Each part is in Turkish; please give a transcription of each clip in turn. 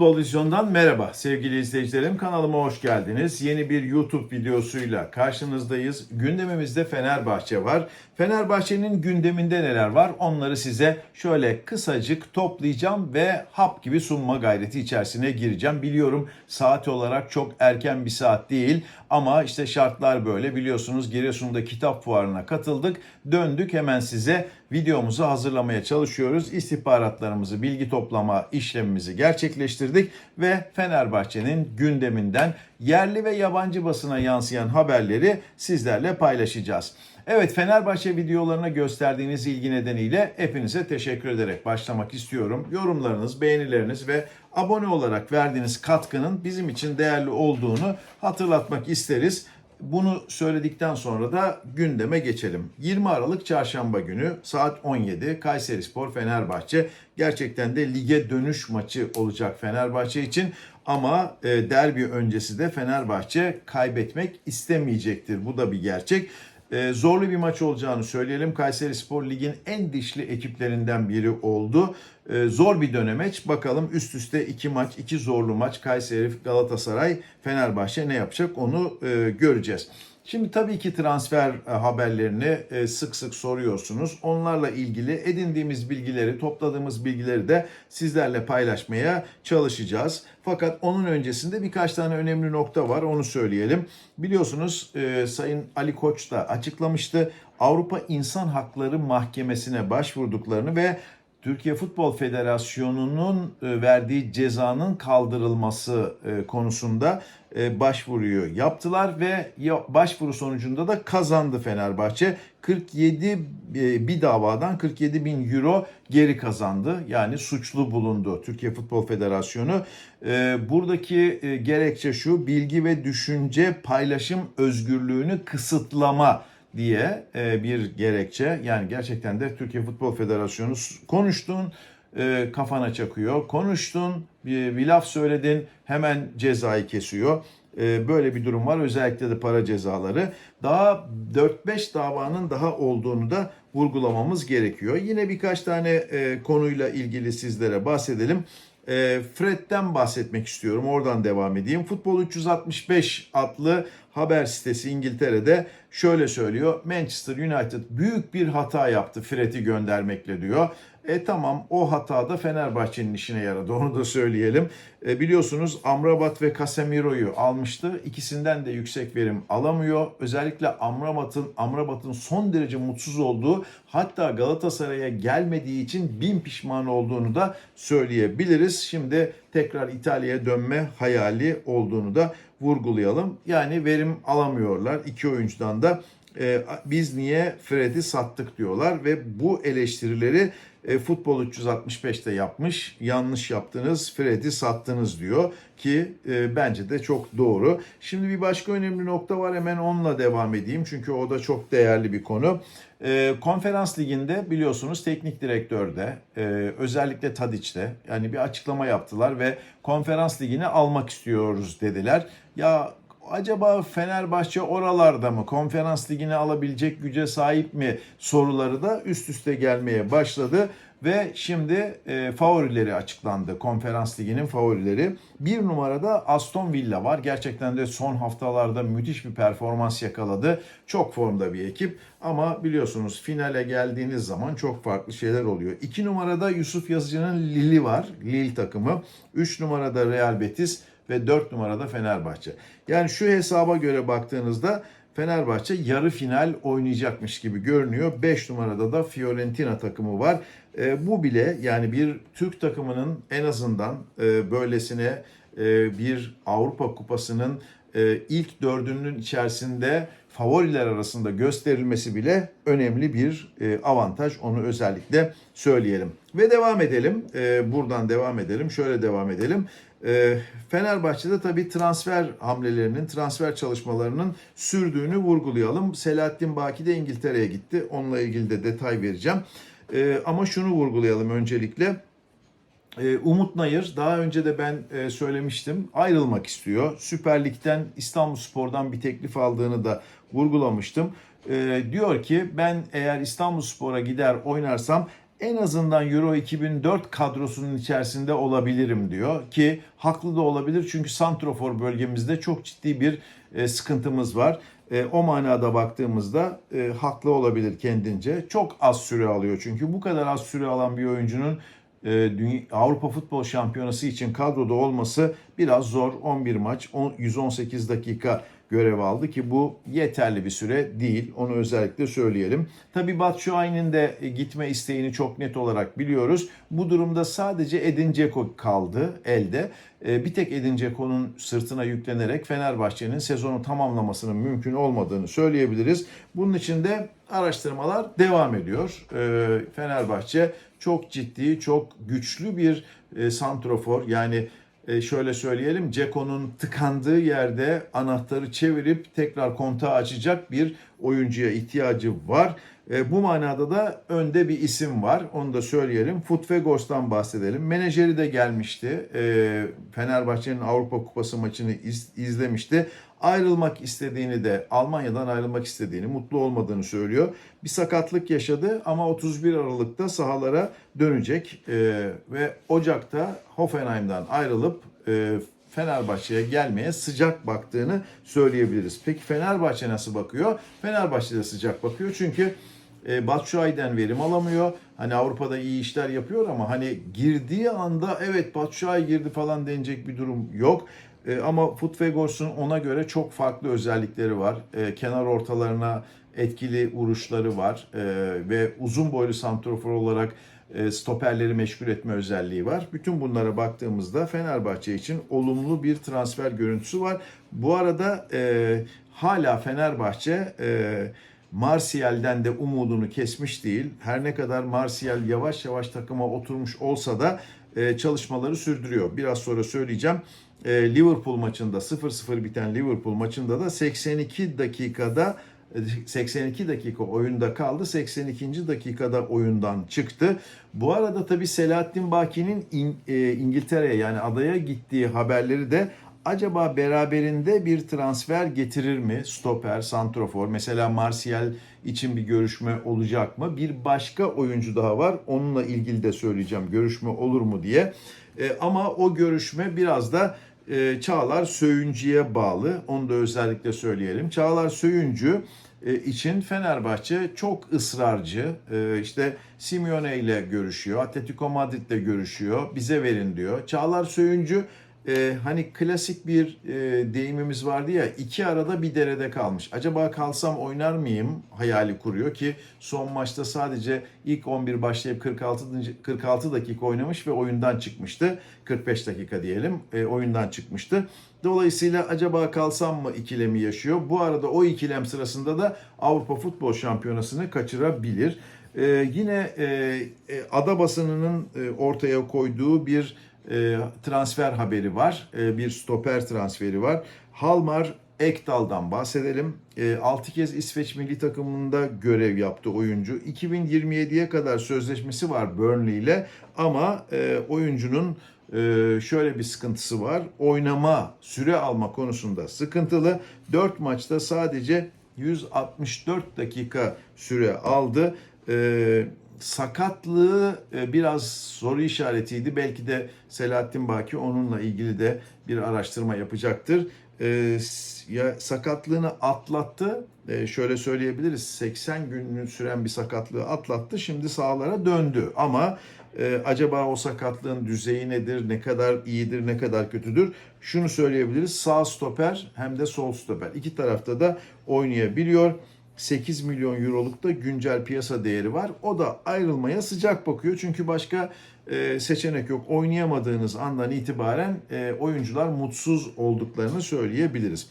Futbol Vizyon'dan merhaba sevgili izleyicilerim. Kanalıma hoş geldiniz. Yeni bir YouTube videosuyla karşınızdayız. Gündemimizde Fenerbahçe var. Fenerbahçe'nin gündeminde neler var onları size şöyle kısacık toplayacağım ve hap gibi sunma gayreti içerisine gireceğim. Biliyorum saat olarak çok erken bir saat değil ama işte şartlar böyle. Biliyorsunuz Giresun'da kitap fuarına katıldık. Döndük hemen size videomuzu hazırlamaya çalışıyoruz. İstihbaratlarımızı, bilgi toplama işlemimizi gerçekleştirdik ve Fenerbahçe'nin gündeminden yerli ve yabancı basına yansıyan haberleri sizlerle paylaşacağız. Evet Fenerbahçe videolarına gösterdiğiniz ilgi nedeniyle hepinize teşekkür ederek başlamak istiyorum. Yorumlarınız, beğenileriniz ve abone olarak verdiğiniz katkının bizim için değerli olduğunu hatırlatmak isteriz. Bunu söyledikten sonra da gündeme geçelim. 20 Aralık Çarşamba günü saat 17 Kayseri Spor Fenerbahçe. Gerçekten de lige dönüş maçı olacak Fenerbahçe için. Ama e, derbi öncesi de Fenerbahçe kaybetmek istemeyecektir. Bu da bir gerçek. E, zorlu bir maç olacağını söyleyelim. Kayseri Spor Lig'in en dişli ekiplerinden biri oldu. E, zor bir dönemeç. Bakalım üst üste iki maç, iki zorlu maç. Kayseri, Galatasaray, Fenerbahçe ne yapacak onu e, göreceğiz. Şimdi tabii ki transfer e, haberlerini e, sık sık soruyorsunuz. Onlarla ilgili edindiğimiz bilgileri, topladığımız bilgileri de sizlerle paylaşmaya çalışacağız. Fakat onun öncesinde birkaç tane önemli nokta var. Onu söyleyelim. Biliyorsunuz e, Sayın Ali Koç da açıklamıştı. Avrupa İnsan Hakları Mahkemesi'ne başvurduklarını ve Türkiye Futbol Federasyonu'nun e, verdiği cezanın kaldırılması e, konusunda e, başvuruyu yaptılar ve başvuru sonucunda da kazandı Fenerbahçe. 47 bir davadan 47 bin euro geri kazandı. Yani suçlu bulundu Türkiye Futbol Federasyonu. Buradaki gerekçe şu bilgi ve düşünce paylaşım özgürlüğünü kısıtlama diye bir gerekçe. Yani gerçekten de Türkiye Futbol Federasyonu konuştun kafana çakıyor. Konuştun bir laf söyledin hemen cezayı kesiyor. Böyle bir durum var özellikle de para cezaları. Daha 4-5 davanın daha olduğunu da vurgulamamız gerekiyor. Yine birkaç tane konuyla ilgili sizlere bahsedelim. Fred'den bahsetmek istiyorum. Oradan devam edeyim. Futbol 365 adlı haber sitesi İngiltere'de şöyle söylüyor. Manchester United büyük bir hata yaptı Fred'i göndermekle diyor. E tamam o hata da Fenerbahçe'nin işine yaradı onu da söyleyelim. E, biliyorsunuz Amrabat ve Casemiro'yu almıştı. İkisinden de yüksek verim alamıyor. Özellikle Amrabat'ın Amrabat'ın son derece mutsuz olduğu hatta Galatasaray'a gelmediği için bin pişman olduğunu da söyleyebiliriz. Şimdi tekrar İtalya'ya dönme hayali olduğunu da vurgulayalım. Yani verim alamıyorlar iki oyuncudan da e, biz niye Fred'i sattık diyorlar ve bu eleştirileri e, Futbol 365'te yapmış. Yanlış yaptınız, Fred'i sattınız diyor ki e, bence de çok doğru. Şimdi bir başka önemli nokta var hemen onunla devam edeyim çünkü o da çok değerli bir konu. E, konferans liginde biliyorsunuz teknik direktörde e, özellikle Tadiç'te yani bir açıklama yaptılar ve konferans ligini almak istiyoruz dediler. Ya acaba Fenerbahçe oralarda mı konferans ligini alabilecek güce sahip mi soruları da üst üste gelmeye başladı. Ve şimdi e, favorileri açıklandı. Konferans liginin favorileri. Bir numarada Aston Villa var. Gerçekten de son haftalarda müthiş bir performans yakaladı. Çok formda bir ekip. Ama biliyorsunuz finale geldiğiniz zaman çok farklı şeyler oluyor. İki numarada Yusuf Yazıcı'nın Lille var. Lille takımı. Üç numarada Real Betis ve 4 numarada Fenerbahçe. Yani şu hesaba göre baktığınızda Fenerbahçe yarı final oynayacakmış gibi görünüyor. 5 numarada da Fiorentina takımı var. E, bu bile yani bir Türk takımının en azından e, böylesine e, bir Avrupa Kupası'nın e, ilk dördünün içerisinde favoriler arasında gösterilmesi bile önemli bir e, avantaj. Onu özellikle söyleyelim. Ve devam edelim. E, buradan devam edelim. Şöyle devam edelim. E, Fenerbahçe'de tabii transfer hamlelerinin, transfer çalışmalarının sürdüğünü vurgulayalım. Selahattin Baki de İngiltere'ye gitti. Onunla ilgili de detay vereceğim. Ama şunu vurgulayalım öncelikle. Umut Nayır daha önce de ben söylemiştim ayrılmak istiyor. Süper Lig'den İstanbul bir teklif aldığını da vurgulamıştım. Diyor ki ben eğer İstanbul Spor'a gider oynarsam en azından Euro 2004 kadrosunun içerisinde olabilirim diyor ki haklı da olabilir çünkü santrofor bölgemizde çok ciddi bir e, sıkıntımız var. E, o manada baktığımızda e, haklı olabilir kendince. Çok az süre alıyor çünkü bu kadar az süre alan bir oyuncunun e, Dünya, Avrupa Futbol Şampiyonası için kadroda olması biraz zor. 11 maç, 10, 118 dakika görev aldı ki bu yeterli bir süre değil. Onu özellikle söyleyelim. Tabii Batshuayi'nin de gitme isteğini çok net olarak biliyoruz. Bu durumda sadece Edin Dzeko kaldı elde. E, Bir tek Edin Dzeko'nun sırtına yüklenerek Fenerbahçe'nin sezonu tamamlamasının mümkün olmadığını söyleyebiliriz. Bunun için de araştırmalar devam ediyor. E, Fenerbahçe çok ciddi, çok güçlü bir e, santrofor yani e, şöyle söyleyelim Ceko'nun tıkandığı yerde anahtarı çevirip tekrar kontağı açacak bir oyuncuya ihtiyacı var. E, bu manada da önde bir isim var. Onu da söyleyelim. Futfegos'tan bahsedelim. Menajeri de gelmişti. E, Fenerbahçe'nin Avrupa Kupası maçını iz, izlemişti. Ayrılmak istediğini de Almanya'dan ayrılmak istediğini, mutlu olmadığını söylüyor. Bir sakatlık yaşadı ama 31 Aralık'ta sahalara dönecek e, ve Ocak'ta Hoffenheim'dan ayrılıp e, Fenerbahçe'ye gelmeye sıcak baktığını söyleyebiliriz. Peki Fenerbahçe nasıl bakıyor? Fenerbahçe de sıcak bakıyor çünkü e, Batshuayi'den verim alamıyor. Hani Avrupa'da iyi işler yapıyor ama hani girdiği anda evet Batshuayi girdi falan denecek bir durum yok. E, ama Futvegors'un ona göre çok farklı özellikleri var. E, kenar ortalarına etkili vuruşları var e, ve uzun boylu santrofor olarak e, stoperleri meşgul etme özelliği var. Bütün bunlara baktığımızda Fenerbahçe için olumlu bir transfer görüntüsü var. Bu arada e, hala Fenerbahçe e, Martial'den de umudunu kesmiş değil. Her ne kadar Martial yavaş yavaş takıma oturmuş olsa da e, çalışmaları sürdürüyor. Biraz sonra söyleyeceğim. E, Liverpool maçında 0-0 biten Liverpool maçında da 82 dakikada 82 dakika oyunda kaldı. 82. dakikada oyundan çıktı. Bu arada tabii Selahattin Baki'nin İn- e, İngiltere'ye yani adaya gittiği haberleri de acaba beraberinde bir transfer getirir mi? Stoper, santrofor. Mesela Martial için bir görüşme olacak mı? Bir başka oyuncu daha var. Onunla ilgili de söyleyeceğim. Görüşme olur mu diye. E, ama o görüşme biraz da e, Çağlar Söyüncü'ye bağlı. Onu da özellikle söyleyelim. Çağlar Söyüncü e, için Fenerbahçe çok ısrarcı. E, işte Simeone ile görüşüyor. Atletico Madrid ile görüşüyor. Bize verin diyor. Çağlar Söyüncü e, hani klasik bir e, deyimimiz vardı ya iki arada bir derede kalmış. Acaba kalsam oynar mıyım hayali kuruyor ki son maçta sadece ilk 11 başlayıp 46 46 dakika oynamış ve oyundan çıkmıştı. 45 dakika diyelim e, oyundan çıkmıştı. Dolayısıyla acaba kalsam mı ikilemi yaşıyor. Bu arada o ikilem sırasında da Avrupa Futbol Şampiyonası'nı kaçırabilir. E, yine e, e, ada basınının e, ortaya koyduğu bir e, transfer haberi var. E, bir stoper transferi var. Halmar Ekdal'dan bahsedelim. E, 6 kez İsveç milli takımında görev yaptı oyuncu. 2027'ye kadar sözleşmesi var Burnley ile ama e, oyuncunun e, şöyle bir sıkıntısı var. Oynama, süre alma konusunda sıkıntılı. 4 maçta sadece 164 dakika süre aldı. E, sakatlığı e, biraz soru işaretiydi. Belki de Selahattin Baki onunla ilgili de bir araştırma yapacaktır. E, ya sakatlığını atlattı. E, şöyle söyleyebiliriz. 80 gününü süren bir sakatlığı atlattı. Şimdi sahalara döndü. Ama acaba o sakatlığın düzeyi nedir? Ne kadar iyidir? Ne kadar kötüdür? Şunu söyleyebiliriz. Sağ stoper hem de sol stoper. İki tarafta da oynayabiliyor. 8 milyon euroluk da güncel piyasa değeri var. O da ayrılmaya sıcak bakıyor. Çünkü başka e, seçenek yok. Oynayamadığınız andan itibaren e, oyuncular mutsuz olduklarını söyleyebiliriz.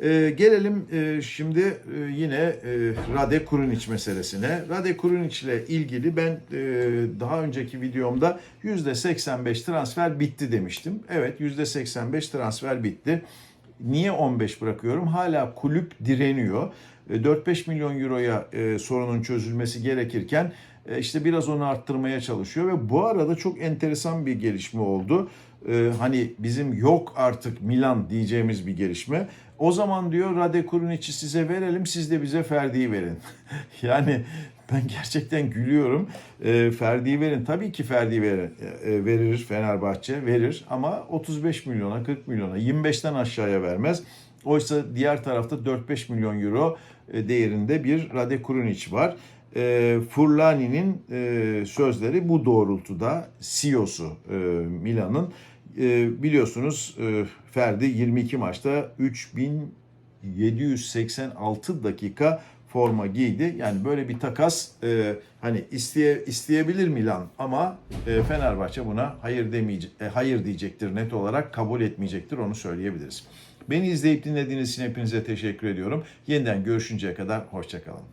E, gelelim e, şimdi e, yine e, Rade Kurunic meselesine. Rade Kurunic ile ilgili ben e, daha önceki videomda %85 transfer bitti demiştim. Evet %85 transfer bitti. Niye 15 bırakıyorum? Hala kulüp direniyor. 4-5 milyon euroya e, sorunun çözülmesi gerekirken e, işte biraz onu arttırmaya çalışıyor ve bu arada çok enteresan bir gelişme oldu. E, hani bizim yok artık Milan diyeceğimiz bir gelişme. O zaman diyor Rade Kurunic'i size verelim siz de bize Ferdi'yi verin. yani Ben gerçekten gülüyorum. E, Ferdi'yi verin. Tabii ki Ferdi'yi verir, e, verir Fenerbahçe. Verir ama 35 milyona, 40 milyona, 25'ten aşağıya vermez. Oysa diğer tarafta 4-5 milyon euro e, değerinde bir Rade Kurunic var. E, Furlani'nin e, sözleri bu doğrultuda CEO'su e, Milan'ın. E, biliyorsunuz e, Ferdi 22 maçta 3786 dakika forma giydi. Yani böyle bir takas e, hani isteye, isteyebilir Milan ama e, Fenerbahçe buna hayır demeyecek, e, hayır diyecektir net olarak kabul etmeyecektir onu söyleyebiliriz. Beni izleyip dinlediğiniz için hepinize teşekkür ediyorum. Yeniden görüşünceye kadar hoşçakalın.